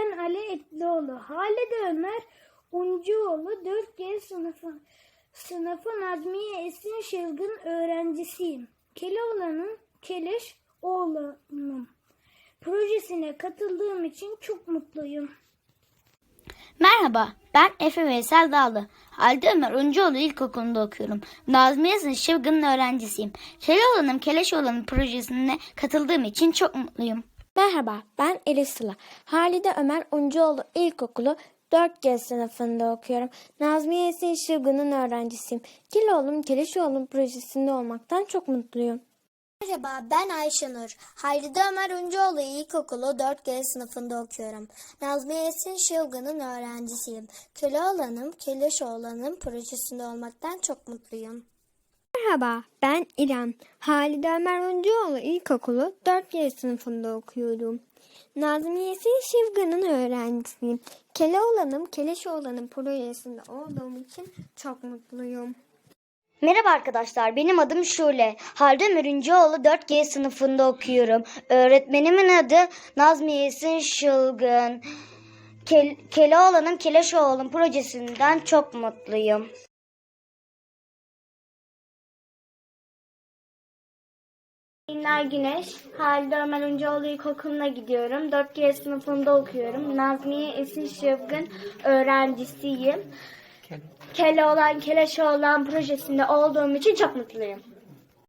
ben Ali Etlioğlu. Halide Ömer Uncuoğlu 4G sınıfı, sınıfı Nazmiye Esin Şılgın öğrencisiyim. Keloğlan'ın Keleş oğlanım. Projesine katıldığım için çok mutluyum. Merhaba, ben Efe Veysel Dağlı. Halide Ömer Uncuoğlu İlkokulu'nda okuyorum. Nazmi Yazın Şıvgın'ın öğrencisiyim. Keloğlan'ım Keleşoğlan'ın projesine katıldığım için çok mutluyum. Merhaba, ben Elif Sıla. Halide Ömer Uncuoğlu İlkokulu 4G sınıfında okuyorum. Nazmiye Esin Şılgın'ın öğrencisiyim. Kiloğlum Kelişoğlu'nun projesinde olmaktan çok mutluyum. Merhaba ben Ayşenur. Halide Ömer Uncuoğlu İlkokulu 4G sınıfında okuyorum. Nazmi Esin Şılgın'ın öğrencisiyim. Köleoğlan'ım, Keleşoğlan'ın projesinde olmaktan çok mutluyum. Merhaba, ben İrem. Halide Ömer Uncuoğlu İlkokulu 4G sınıfında okuyorum. Nazmiye Esin Şivgın'ın öğrencisiyim. Keloğlan'ım Keleşoğlan'ın projesinde olduğum için çok mutluyum. Merhaba arkadaşlar, benim adım Şule. Halide Ömer Uncuoğlu 4G sınıfında okuyorum. Öğretmenimin adı Nazmi Esin Şılgın. Kel Keloğlan'ım Keleşoğlu'nun projesinden çok mutluyum. Günler Güneş. Halide Ömer Uncuoğlu İlkokulu'na gidiyorum. 4G sınıfında okuyorum. Nazmiye Esin Şıvgın öğrencisiyim. Keloğlan Keleşoğlan projesinde olduğum için çok mutluyum.